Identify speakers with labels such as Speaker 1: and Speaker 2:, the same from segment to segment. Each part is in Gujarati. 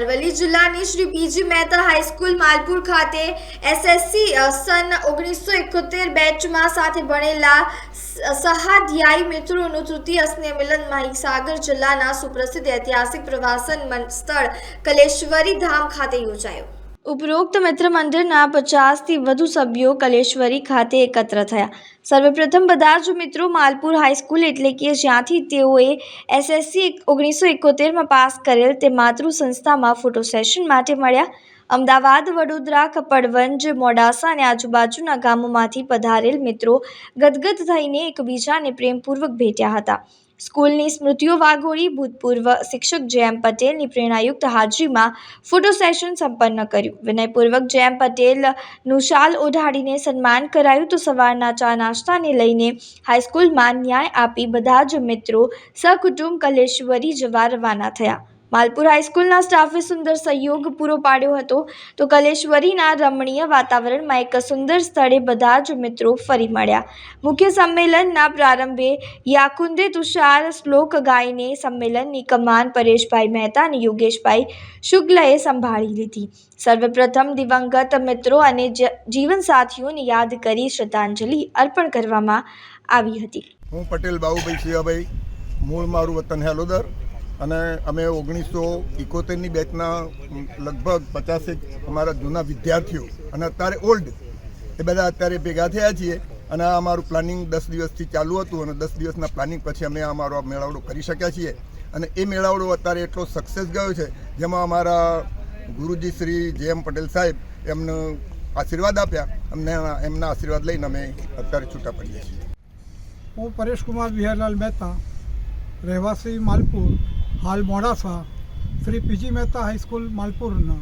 Speaker 1: અરવલ્લી જિલ્લાની Shri PG Mehta high school Malpur ખાતે એસએસસી સન ઓગણીસો એકોતેર બેચમાં સાથે ભણેલા સહાધ્યાયી મિત્રોનું તૃતીય સ્નેહ મિલન મહીસાગર જિલ્લાના સુપ્રસિદ્ધ ઐતિહાસિક પ્રવાસન સ્થળ કલેશ્વરી ધામ ખાતે યોજાયો. ઉપરોક્ત મિત્ર મંદિરના પચાસથી વધુ સભ્યો કલેશ્વરી ખાતે એકત્ર થયા. સર્વપ્રથમ બધા જ મિત્રો માલપુર હાઈસ્કૂલ એટલે કે જ્યાંથી તેઓએ એસએસસી ઓગણીસો એકોતેરમાં પાસ કરેલ તે માતૃ સંસ્થામાં ફોટો સેશન માટે મળ્યા. અમદાવાદ, વડોદરા કપડવંજ મોડાસા અને આજુબાજુના ગામોમાંથી પધારેલ મિત્રો ગદગદ થઈને એકબીજાને પ્રેમપૂર્વક ભેટ્યા હતા. સ્કૂલની સ્મૃતિઓ વાઘોળી ભૂતપૂર્વ શિક્ષક જયમ પટેલની પ્રેરણાયુક્ત હાજરીમાં ફોટો સેશન સંપન્ન કર્યું. વિનયપૂર્વક જયમ પટેલનું શાલ ઓઢાડીને સન્માન કરાયું તો સવારના ચા નાસ્તાને લઈને હાઈસ્કૂલમાં ન્યાય આપી બધા જ મિત્રો સહકુટુંબ કલેશ્વરી જવા રવાના થયા. માલપુર હાઈસ્કૂલના સ્ટાફે સુંદર સહયોગ પૂરો પાડ્યો હતો. તો કલેશ્વરીના રમણીય વાતાવરણમાં એક સુંદર સ્થળે બધા જ મિત્રો ફરી મળ્યા. મુખ્ય સંમેલનના પ્રારંભે યાકુંદે તુષાર શ્લોક ગાઈને સંમેલનની કમાન પરેશભાઈ મહેતા અને યોગેશભાઈ શુક્લએ સંભાળી લીધી. સર્વપ્રથમ દિવંગત મિત્રો અને જીવનસાથીઓને યાદ કરી શ્રદ્ધાંજલિ અર્પણ કરવામાં આવી હતી.
Speaker 2: હું પટેલ બાબુભાઈ શિવાભાઈ મૂળ મારું વતન હેલોદર. અને અમે ઓગણીસો ઇકોતેરની બેચના લગભગ પચાસેક અમારા જૂના વિદ્યાર્થીઓ અને અત્યારે ઓલ્ડ એ બધા અત્યારે ભેગા થયા છીએ અને આ અમારું પ્લાનિંગ દસ દિવસથી ચાલુ હતું અને દસ દિવસના પ્લાનિંગ પછી અમે અમારો આ મેળાવડો કરી શક્યા છીએ. અને એ મેળાવડો અત્યારે એટલો સક્સેસ ગયો છે, જેમાં અમારા ગુરુજી શ્રી જે એમ પટેલ સાહેબ એમને આશીર્વાદ આપ્યા, અમને એમના આશીર્વાદ લઈને અમે અત્યારે છૂટા પડીએ છીએ.
Speaker 3: હું પરેશકુમાર વિહારલાલ મહેતા, રહેવાસી માલપુર. હાલ Modasa Shri PG Mehta high school માલપુરના.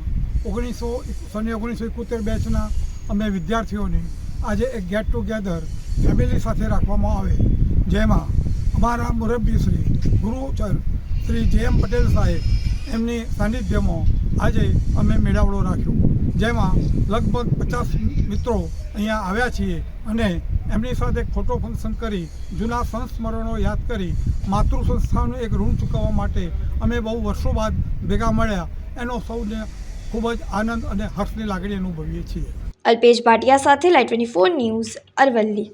Speaker 3: ઓગણીસો સને ઓગણીસો એકોતેર બેચના અમે વિદ્યાર્થીઓને આજે એક ગેટ ટુગેધર ફેમિલી સાથે રાખવામાં આવે. જેમાં અમારા મુરબ્બી શ્રી ગુરુચર શ્રી જે એમ પટેલ સાહેબ એમની સાનિધ્યમાં આજે અમે મેળાવડો રાખ્યો. જેમાં લગભગ પચાસ મિત્રો અહીંયા આવ્યા છીએ અને એમની સાથે ફોટો ફંક્શન કરી, જૂના સંસ્મરણો યાદ કરી, માતૃ સંસ્થાનું એક ઋણ ચૂકવવા માટે અમે બહુ વર્ષો બાદ ભેગા મળ્યા. એનો સૌને ખૂબ જ આનંદ અને હર્ષની લાગણી અનુભવીએ છીએ.
Speaker 1: અલ્પેશ ભાટિયા સાથે light twenty four news Aravalli.